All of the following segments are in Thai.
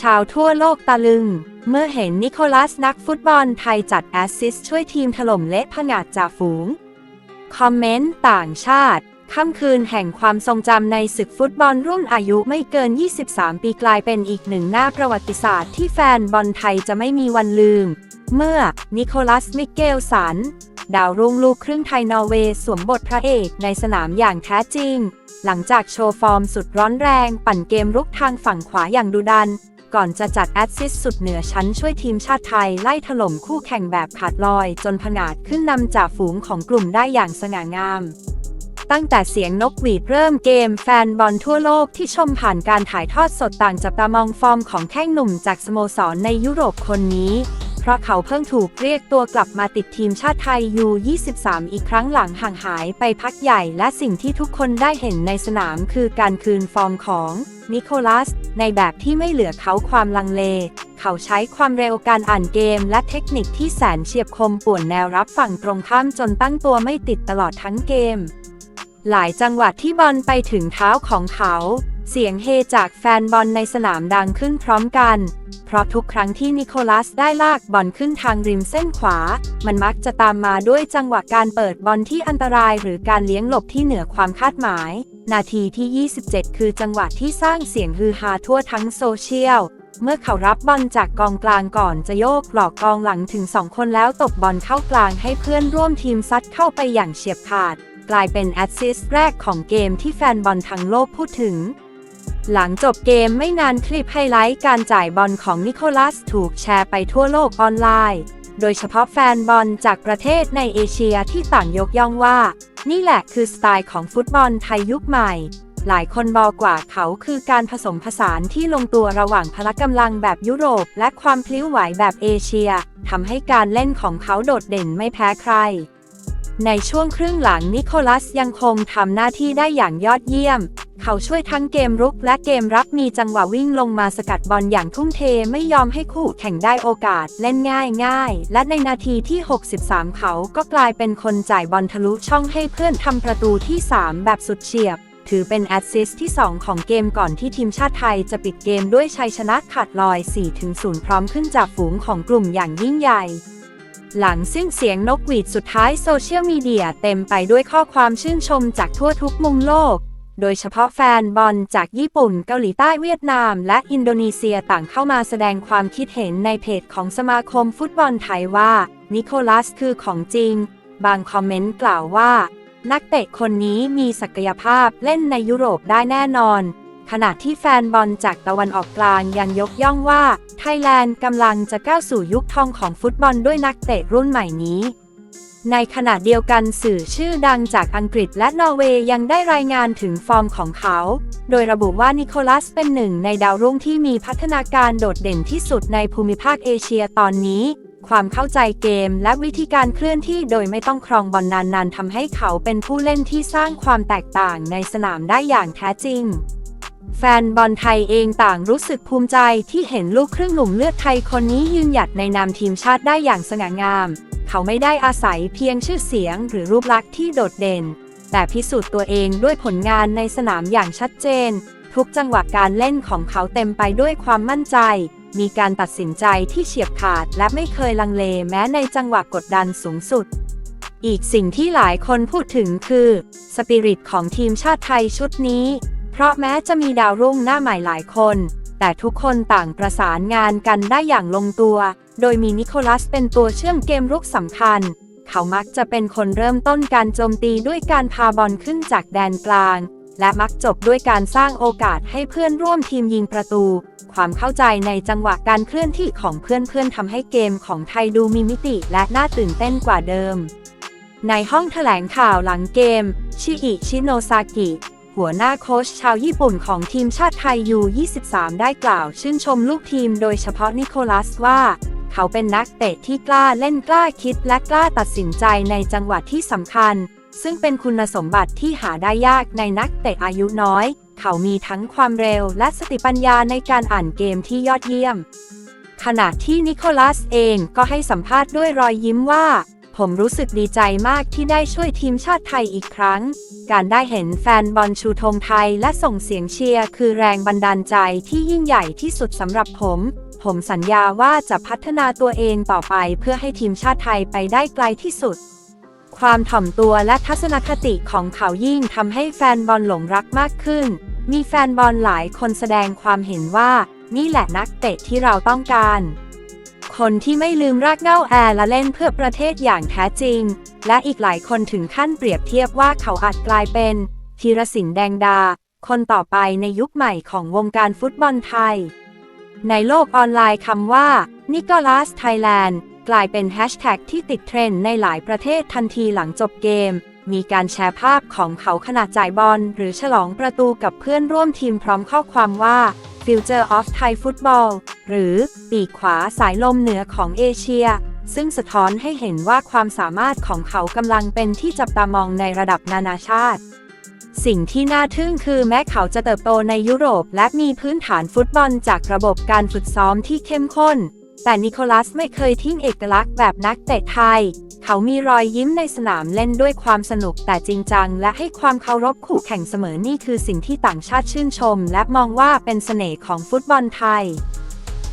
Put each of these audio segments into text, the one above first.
ชาวทั่วโลกตะลึง เมื่อเห็นนิโคลัสนักฟุตบอลไทยจัดแอสซิสช่วยทีมถล่มเละผงาดจ่าฝูง คอมเมนต์ต่างชาติ ค่ำคืนแห่งความทรงจำในศึกฟุตบอลรุ่นอายุไม่เกิน 23 ปีกลายเป็นอีกหนึ่งหน้าประวัติศาสตร์ที่แฟนบอลไทยจะไม่มีวันลืม เมื่อนิโคลัส มิเกลสันดาวรุ่งลูกครึ่งไทยนอร์เวย์สวมบทพระเอกในสนามอย่างแท้จริง หลังจากโชว์ฟอร์มสุดร้อนแรง ปั่นเกมรุกทางฝั่งขวาอย่างดุดัน ก่อนจะจัดแอสซิสสุดเหนือชั้นช่วยทีมชาติไทยไล่ถล่มคู่แข่งแบบขาดลอย จนผงาดขึ้นนำจ่าฝูงของกลุ่มได้อย่างสง่างาม ตั้งแต่เสียงนกหวีดเริ่มเกมแฟนบอลทั่วโลกที่ชมผ่านการถ่ายทอดสดต่างจับตามองฟอร์มของแข้งหนุ่มจากสโมสรในยุโรปคนนี้ ราะเขาเพิ่งถูกเรียกตัวกลับมาติดทีมชาติไทยยู23 อีกครั้งหลังห่างหายไปพักใหญ่และสิ่งที่ทุกคนได้เห็นในสนามคือการคืนฟอร์มของนิโคลัส ในแบบที่ไม่เหลือเขาความลังเล เขาใช้ความเร็วการอ่านเกมและเทคนิคที่แสนเฉียบคมป่วนแนวรับฝั่งตรงข้ามจนตั้งตัวไม่ติดตลอดทั้งเกม หลายจังหวัดที่บอลไปถึงเท้าของเขา เสียงเฮจากแฟนบอลในสนามดังขึ้นพร้อมกัน เพราะทุกครั้งที่นิโคลัสได้ลากบอลขึ้นทางริมเส้นขวา มันมักจะตามมาด้วยจังหวะการเปิดบอลที่อันตรายหรือการเลี้ยงหลบที่เหนือความคาดหมาย นาทีที่ 27 คือจังหวะที่สร้างเสียงฮือฮาทั่วทั้งโซเชียล เมื่อเขารับบอลจากกองกลางก่อนจะโยกหลอกกองหลังถึง2คนแล้วตบบอลเข้ากลางให้เพื่อนร่วมทีมซัดเข้าไปอย่างเฉียบขาด กลายเป็นแอสซิสต์แรกของเกมที่แฟนบอลทั้งโลกพูดถึง หลังจบเกมไม่นานคลิปไฮไลท์การจ่ายบอลของนิโคลัสถูกแชร์ไปทั่วโลกออนไลน์ โดยเฉพาะแฟนบอลจากประเทศในเอเชียที่ต่างยกย่องว่า นี่แหละคือสไตล์ของฟุตบอลไทยยุคใหม่ หลายคนบอกกว่าเขาคือการผสมผสานที่ลงตัวระหว่างพละกำลังแบบยุโรป และความพลิ้วไหวแบบเอเชียทำให้การเล่นของเขาโดดเด่นไม่แพ้ใครในช่วงครึ่งหลังนิโคลัสยังคงทำหน้าที่ได้อย่างยอดเยี่ยม เขาช่วยทั้งเกมรุกและเกมรับมีจังหวะวิ่งลงมาสกัดบอลอย่างทุ่มเทไม่ยอมให้คู่แข่งได้โอกาสเล่นง่ายง่าย และในนาทีที่ 63 เขาก็กลายเป็นคนจ่ายบอลทะลุช่องให้เพื่อนทำประตูที่ 3 แบบสุดเฉียบถือเป็นแอสซิสต์ที่ 2 ของเกมก่อนที่ทีมชาติไทยจะปิดเกมด้วยชัยชนะขาดลอย 4-0 พร้อมขึ้นจากฝูงของกลุ่มอย่างยิ่งใหญ่ หลังซึ่งเสียงนกหวีดสุดท้ายโซเชียลมีเดียเต็มไปด้วยข้อความชื่นชมจากทั่วทุกมุมโลก โดยเฉพาะแฟนบอลจากญี่ปุ่น เกาหลีใต้เวียดนาม และอินโดนีเซียต่างเข้ามาแสดงความคิดเห็นในเพจของสมาคมฟุตบอลไทยว่า นิโคลัสคือของจริง บางคอมเมนต์กล่าวว่า นักเตะคนนี้มีศักยภาพเล่นในยุโรปได้แน่นอน ขณะที่แฟนบอลจากตะวันออกกลางยังยกย่องว่า ไทยแลนด์กำลังจะก้าวสู่ยุคทองของฟุตบอลด้วยนักเตะรุ่นใหม่นี้ ในขณะเดียวกันสื่อชื่อดังจากอังกฤษและนอร์เวย์ยังได้รายงานถึงฟอร์มของเขา โดยระบุว่านิโคลัสเป็นหนึ่งในดาวรุ่งที่มีพัฒนาการโดดเด่นที่สุดในภูมิภาคเอเชียตอนนี้ ความเข้าใจเกมและวิธีการเคลื่อนที่โดยไม่ต้องครองบอลนานๆทำให้เขาเป็นผู้เล่นที่สร้างความแตกต่างในสนามได้อย่างแท้จริงแฟนบอลไทยเองต่างรู้สึกภูมิใจที่เห็นลูกครึ่งหนุ่มเลือดไทยคนนี้ยืนหยัดในนามทีมชาติได้อย่างสง่างาม เขาไม่ได้อาศัยเพียงชื่อเสียงหรือรูปลักษณ์ที่โดดเด่น แต่พิสูจน์ตัวเองด้วยผลงานในสนามอย่างชัดเจน ทุกจังหวะการเล่นของเขาเต็มไปด้วยความมั่นใจ มีการตัดสินใจที่เฉียบขาดและไม่เคยลังเลแม้ในจังหวะกดดันสูงสุด อีกสิ่งที่หลายคนพูดถึงคือสปิริตของทีมชาติไทยชุดนี้ เพราะแม้จะมีดาวรุ่งหน้าใหม่หลายคน แต่ทุกคนต่างประสานงานกันได้อย่างลงตัว โดยมีนิโคลัสเป็นตัวเชื่อมเกมรุกสำคัญ เขามักจะเป็นคนเริ่มต้นการโจมตีด้วยการพาบอลขึ้นจากแดนกลาง และมักจบด้วยการสร้างโอกาสให้เพื่อนร่วมทีมยิงประตู ความเข้าใจในจังหวะการเคลื่อนที่ของเพื่อนๆทำให้เกมของไทยดูมีมิติและน่าตื่นเต้นกว่าเดิม ในห้องแถลงข่าวหลังเกม ชิอิชิโนซากิหัวหน้าโค้ชชาวญี่ปุ่นของทีมชาติไทยยู23 ได้กล่าวชื่นชมลูกทีมโดยเฉพาะนิโคลัสว่า เขาเป็นนักเตะที่กล้าเล่นกล้าคิดและกล้าตัดสินใจในจังหวะที่สำคัญ ซึ่งเป็นคุณสมบัติที่หาได้ยากในนักเตะอายุน้อย เขามีทั้งความเร็วและสติปัญญาในการอ่านเกมที่ยอดเยี่ยม ขณะที่นิโคลัสเองก็ให้สัมภาษณ์ด้วยรอยยิ้มว่าผผมรู้สึกดีใจมากที่ได้ช่วยทีมชาติไทยอีกครั้ง การได้เห็นแฟนบอลชูธงไทยและส่งเสียงเชียร์คือแรงบันดาลใจที่ยิ่งใหญ่ที่สุดสำหรับผม ผมสัญญาว่าจะพัฒนาตัวเองต่อไปเพื่อให้ทีมชาติไทยไปได้ไกลที่สุด ความถ่อมตัวและทัศนคติของเขายิ่งทำให้แฟนบอลหลงรักมากขึ้น มีแฟนบอลหลายคนแสดงความเห็นว่า นี่แหละนักเตะที่เราต้องการ คนที่ไม่ลืมรากเหง้าแอร์และเล่นเพื่อประเทศอย่างแท้จริง และอีกหลายคนถึงขั้นเปรียบเทียบว่าเขาอาจกลายเป็นธีรศิลป์แดงดา คนต่อไปในยุคใหม่ของวงการฟุตบอลไทย ในโลกออนไลน์คำว่านิโคลัสไทยแลนด์กลายเป็นแฮชแท็กที่ติดเทรนด์ในหลายประเทศทันทีหลังจบเกม มีการแชร์ภาพของเขาขณะจ่ายบอลหรือฉลองประตูกับเพื่อนร่วมทีมพร้อมข้อความว่า Future of Thai Football หรือปีกขวาสายลมเหนือของเอเชีย ซึ่งสะท้อนให้เห็นว่าความสามารถของเขากำลังเป็นที่จับตามองในระดับนานาชาติ สิ่งที่น่าทึ่งคือแม้เขาจะเติบโตในยุโรป และมีพื้นฐานฟุตบอลจากระบบการฝึกซ้อมที่เข้มข้น แต่นิโคลัสไม่เคยทิ้งเอกลักษณ์แบบนักเตะไทย เขามีรอยยิ้มในสนามเล่นด้วยความสนุกแต่จริงจัง และให้ความเคารพคู่แข่งเสมอนี่คือสิ่งที่ต่างชาติชื่นชม และมองว่าเป็นเสน่ห์ของฟุตบอลไทย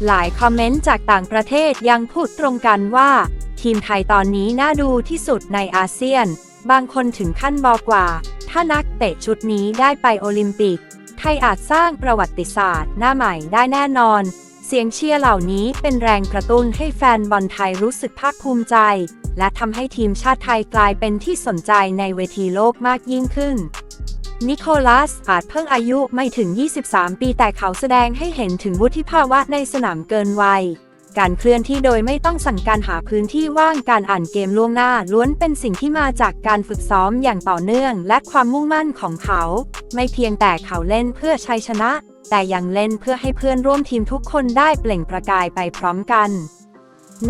หลายคอมเมนต์จากต่างประเทศยังพูดตรงกันว่า ทีมไทยตอนนี้น่าดูที่สุดในอาเซียน บางคนถึงขั้นบอกว่า ถ้านักเตะชุดนี้ได้ไปโอลิมปิก ไทยอาจสร้างประวัติศาสตร์หน้าใหม่ได้แน่นอน เสียงเชียร์เหล่านี้เป็นแรงกระตุ้นให้แฟนบอลไทยรู้สึกภาคภูมิใจ และทำให้ทีมชาติไทยกลายเป็นที่สนใจในเวทีโลกมากยิ่งขึ้น นิโคลัสอาจเพิ่งอายุไม่ถึง 23 ปีแต่เขาแสดงให้เห็นถึงวุฒิภาวะในสนามเกินวัย การเคลื่อนที่โดยไม่ต้องสั่งการหาพื้นที่ว่างการอ่านเกมล่วงหน้า ล้วนเป็นสิ่งที่มาจากการฝึกซ้อมอย่างต่อเนื่อง และความมุ่งมั่นของเขา ไม่เพียงแต่เขาเล่นเพื่อชัยชนะ แต่ยังเล่นเพื่อให้เพื่อนร่วมทีมทุกคนได้เปล่งประกายไปพร้อมกัน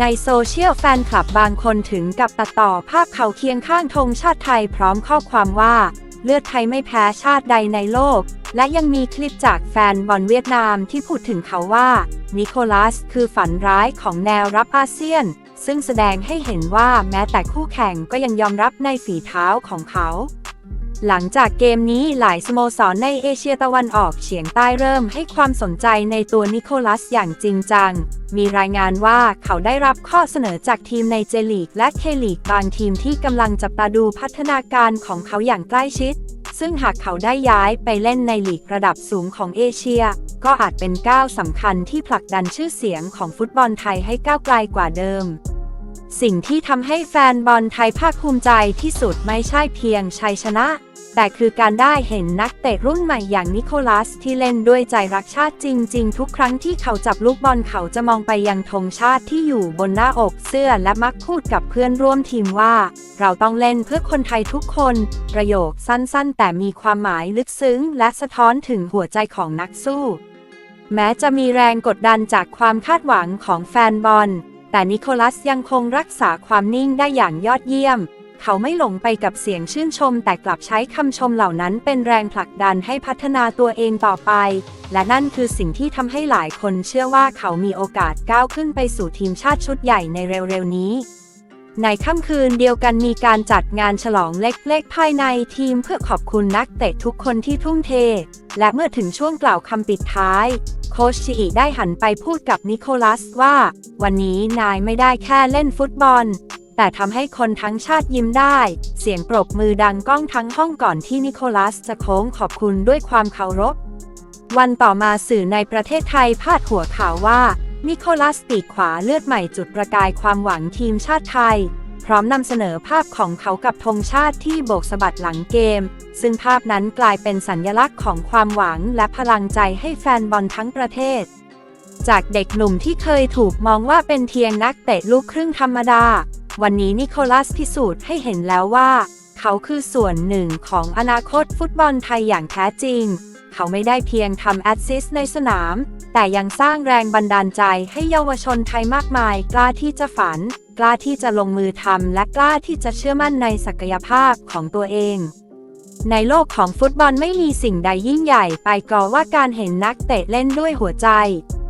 ในโซเชียลแฟนคลับบางคนถึงกับตัดต่อภาพเขาเคียงข้างธงชาติไทยพร้อมข้อความว่า เลือดไทยไม่แพ้ชาติใดในโลก และยังมีคลิปจากแฟนบอลเวียดนามที่พูดถึงเขาว่า นิโคลัสคือฝันร้ายของแนวรับอาเซียน ซึ่งแสดงให้เห็นว่าแม้แต่คู่แข่งก็ยังยอมรับในฝีเท้าของเขา หลังจากเกมนี้หลายสโมสรในเอเชียตะวันออกเฉียงใต้เริ่มให้ความสนใจในตัวนิโคลัสอย่างจริงจัง มีรายงานว่าเขาได้รับข้อเสนอจากทีมในเจลีกและเคลีกบางทีมที่กำลังจับตาดูพัฒนาการของเขาอย่างใกล้ชิด ซึ่งหากเขาได้ย้ายไปเล่นในลีกระดับสูงของเอเชีย ก็อาจเป็นก้าวสำคัญที่ผลักดันชื่อเสียงของฟุตบอลไทยให้ก้าวไกลกว่าเดิม สิ่งที่ทำให้แฟนบอลไทยภาคภูมิใจที่สุดไม่ใช่เพียงชัยชนะ แต่คือการได้เห็นนักเตะรุ่นใหม่อย่างนิโคลัสที่เล่นด้วยใจรักชาติจริง ๆ ทุกครั้งที่เขาจับลูกบอลเขาจะมองไปยังธงชาติที่อยู่บนหน้าอกเสื้อและมักพูดกับเพื่อนร่วมทีมว่า เราต้องเล่นเพื่อคนไทยทุกคน ประโยคสั้นๆ แต่มีความหมายลึกซึ้ง และสะท้อนถึงหัวใจของนักสู้ แม้จะมีแรงกดดันจากความคาดหวังของแฟนบอล แต่นิโคลัสยังคงรักษาความนิ่งได้อย่างยอดเยี่ยม เขาไม่หลงไปกับเสียงชื่นชม แต่กลับใช้คำชมเหล่านั้นเป็นแรงผลักดันให้พัฒนาตัวเองต่อไป และนั่นคือสิ่งที่ทำให้หลายคนเชื่อว่าเขามีโอกาสก้าวขึ้นไปสู่ทีมชาติชุดใหญ่ในเร็วๆนี้ ในค่ำคืนเดียวกันมีการจัดงานฉลองเล็กๆ ภายในทีมเพื่อขอบคุณนักเตะทุกคนที่ทุ่มเท และเมื่อถึงช่วงกล่าวคำปิดท้าย โคชชิอิได้หันไปพูดกับนิโคลัสว่า วันนี้นายไม่ได้แค่เล่นฟุตบอล แต่ทำให้คนทั้งชาติยิ้มได้ เสียงปรบมือดังก้องทั้งห้องก่อนที่นิโคลัสจะโค้งขอบคุณด้วยความเคารพวันต่อมาสื่อในประเทศไทยพาดหัวข่าวว่า นิโคลัสปีกขวาเลือดใหม่จุดประกายความหวังทีมชาติไทย พร้อมนำเสนอภาพของเขากับธงชาติที่โบกสะบัดหลังเกม ซึ่งภาพนั้นกลายเป็นสัญลักษณ์ของความหวังและพลังใจให้แฟนบอลทั้งประเทศ จากเด็กหนุ่มที่เคยถูกมองว่าเป็นเพียงนักเตะลูกครึ่งธรรมดา วันนี้นิโคลัสพิสูจน์ให้เห็นแล้วว่า เขาคือส่วนหนึ่งของอนาคตฟุตบอลไทยอย่างแท้จริง เขาไม่ได้เพียงทำแอสซิสในสนาม แต่ยังสร้างแรงบันดาลใจให้เยาวชนไทยมากมาย กล้าที่จะฝัน กล้าที่จะลงมือทำและกล้าที่จะเชื่อมั่นในศักยภาพของตัวเองในโลกของฟุตบอลไม่มีสิ่งใดยิ่งใหญ่ไปกว่าว่าการเห็นนักเตะเล่นด้วยหัวใจ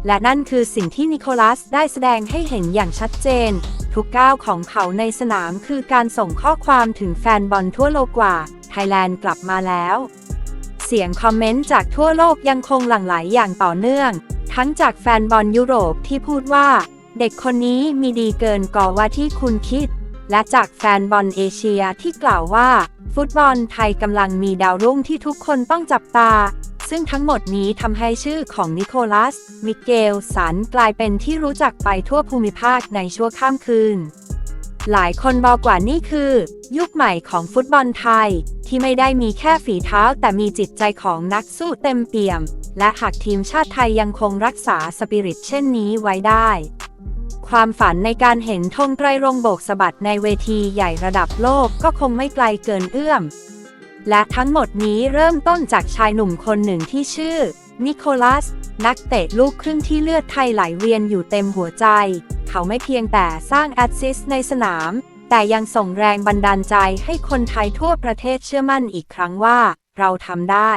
และนั่นคือสิ่งที่นิโคลัสได้แสดงให้เห็นอย่างชัดเจน ทุกก้าวของเขาในสนามคือการส่งข้อความถึงแฟนบอลทั่วโลกว่า ไทยแลนด์กลับมาแล้ว เสียงคอมเมนต์จากทั่วโลกยังคงหลั่งไหลอย่างต่อเนื่อง ทั้งจากแฟนบอลยุโรปที่พูดว่า เด็กคนนี้มีดีเกินกว่าที่คุณคิด และจากแฟนบอลเอเชียที่กล่าวว่า ฟุตบอลไทยกำลังมีดาวรุ่งที่ทุกคนต้องจับตา ซึ่งทั้งหมดนี้ทำให้ชื่อของนิโคลัส มิเกลสันกลายเป็นที่รู้จักไปทั่วภูมิภาคในชั่วข้ามคืน หลายคนบอกว่านี่คือ ยุคใหม่ของฟุตบอลไทย ที่ไม่ได้มีแค่ฝีเท้าแต่มีจิตใจของนักสู้เต็มเปี่ยม และหากทีมชาติไทยยังคงรักษาสปิริตเช่นนี้ไว้ได้ ความฝันในการเห็นธงไตรรงโบกสะบัดในเวทีใหญ่ระดับโลกก็คงไม่ไกลเกินเอื้อม และทั้งหมดนี้เริ่มต้นจากชายหนุ่มคนหนึ่งที่ชื่อ นิโคลัส นักเตะลูกครึ่งที่เลือดไทยไหลเวียนอยู่เต็มหัวใจ เขาไม่เพียงแต่สร้างแอสซิสในสนาม แต่ยังส่งแรงบันดาลใจให้คนไทยทั่วประเทศเชื่อมั่นอีกครั้งว่า เราทำได้